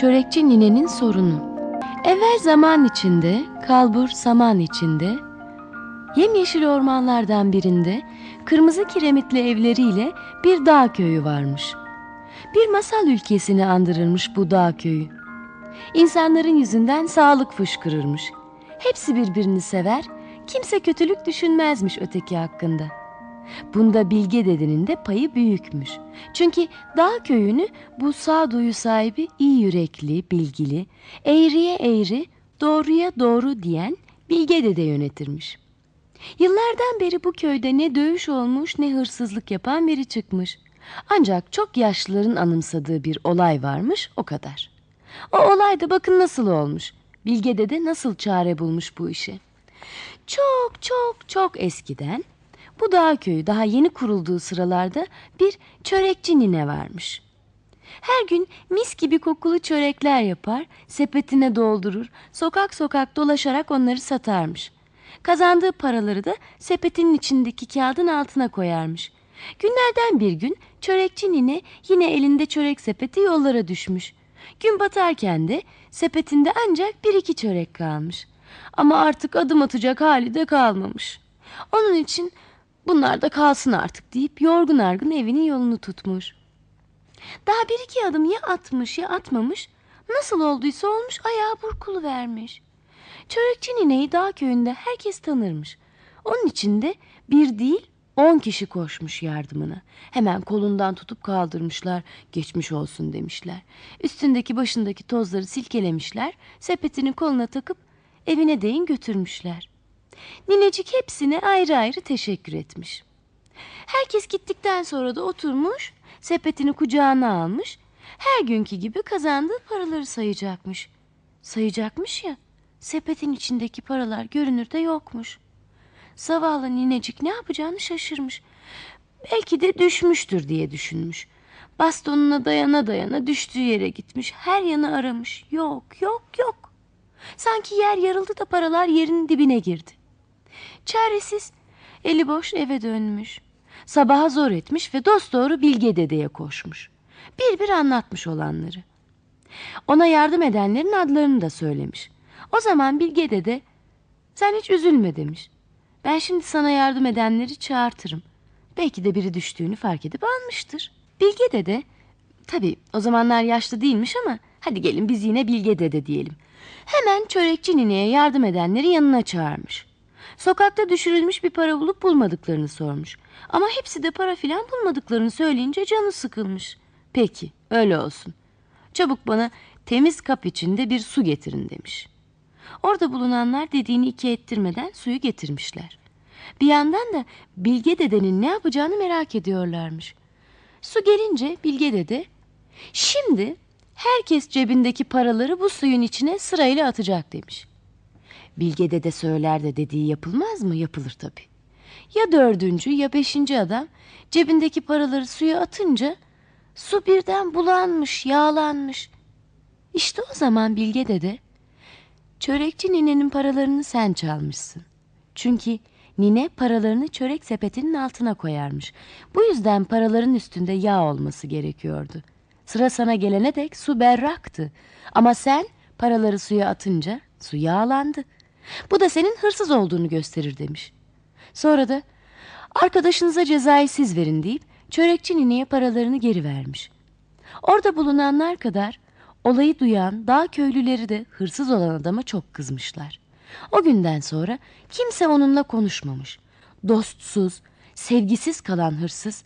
Çörekçi ninenin sorunu. Evvel zaman içinde, kalbur saman içinde, yemyeşil ormanlardan birinde kırmızı kiremitli evleriyle bir dağ köyü varmış. Bir masal ülkesini andırırmış bu dağ köyü. İnsanların yüzünden sağlık fışkırırmış. Hepsi birbirini sever, kimse kötülük düşünmezmiş öteki hakkında. Bunda Bilge dedenin de payı büyükmüş. Çünkü dağ köyünü bu sağduyu sahibi iyi yürekli, bilgili, eğriye eğri, doğruya doğru diyen Bilge dede yönetirmiş. Yıllardan beri bu köyde ne dövüş olmuş ne hırsızlık yapan biri çıkmış. Ancak çok yaşlıların anımsadığı bir olay varmış o kadar. O olay da bakın nasıl olmuş. Bilge dede nasıl çare bulmuş bu işe. Çok çok çok eskiden bu dağ köyü daha yeni kurulduğu sıralarda bir çörekçi nine varmış. Her gün mis gibi kokulu çörekler yapar, sepetine doldurur, sokak sokak dolaşarak onları satarmış. Kazandığı paraları da sepetinin içindeki kağıdın altına koyarmış. Günlerden bir gün çörekçi nine yine elinde çörek sepeti yollara düşmüş. Gün batarken de sepetinde ancak bir iki çörek kalmış. Ama artık adım atacak hali de kalmamış. Onun için bunlar da kalsın artık deyip yorgun argın evinin yolunu tutmuş. Daha bir iki adım ya atmış ya atmamış. Nasıl olduysa olmuş ayağı burkulu vermiş. Çörekçi nineyi dağ köyünde herkes tanırmış. Onun için de bir değil on kişi koşmuş yardımına. Hemen kolundan tutup kaldırmışlar, geçmiş olsun demişler. Üstündeki başındaki tozları silkelemişler, sepetini koluna takıp evine değin götürmüşler. Ninecik hepsine ayrı ayrı teşekkür etmiş. Herkes gittikten sonra da oturmuş, sepetini kucağına almış, her günkü gibi kazandığı paraları sayacakmış. Sayacakmış ya, sepetin içindeki paralar görünürde yokmuş. Zavallı ninecik ne yapacağını şaşırmış. Belki de düşmüştür diye düşünmüş. Bastonuna dayana dayana düştüğü yere gitmiş. Her yanı aramış. Yok, yok, yok. Sanki yer yarıldı da paralar yerin dibine girdi. Çaresiz, eli boş eve dönmüş. Sabaha zor etmiş ve dosdoğru Bilge dedeye koşmuş. Bir bir anlatmış olanları. Ona yardım edenlerin adlarını da söylemiş. O zaman Bilge dede sen hiç üzülme demiş. Ben şimdi sana yardım edenleri çağırtırım. Belki de biri düştüğünü fark edip almıştır. Bilge dede tabii o zamanlar yaşlı değilmiş ama hadi gelin biz yine Bilge dede diyelim. Hemen çörekçi nineye yardım edenleri yanına çağırmış. Sokakta düşürülmüş bir para bulup bulmadıklarını sormuş. Ama hepsi de para filan bulmadıklarını söyleyince canı sıkılmış. Peki öyle olsun. Çabuk bana temiz kap içinde bir su getirin demiş. Orada bulunanlar dediğini iki ettirmeden suyu getirmişler. Bir yandan da Bilge dedenin ne yapacağını merak ediyorlarmış. Su gelince Bilge dede, şimdi herkes cebindeki paraları bu suyun içine sırayla atacak demiş. Bilge dede söyler de dediği yapılmaz mı? Yapılır tabii. Ya dördüncü ya beşinci adam cebindeki paraları suya atınca su birden bulanmış, yağlanmış. İşte o zaman Bilge dede çörekçi ninenin paralarını sen çalmışsın. Çünkü nine paralarını çörek sepetinin altına koyarmış. Bu yüzden paraların üstünde yağ olması gerekiyordu. Sıra sana gelene dek su berraktı. Ama sen paraları suya atınca su yağlandı. Bu da senin hırsız olduğunu gösterir demiş. Sonra da arkadaşınıza cezayı siz verin deyip çörekçi nineye paralarını geri vermiş. Orada bulunanlar kadar olayı duyan dağ köylüleri de hırsız olan adama çok kızmışlar. O günden sonra kimse onunla konuşmamış. Dostsuz, sevgisiz kalan hırsız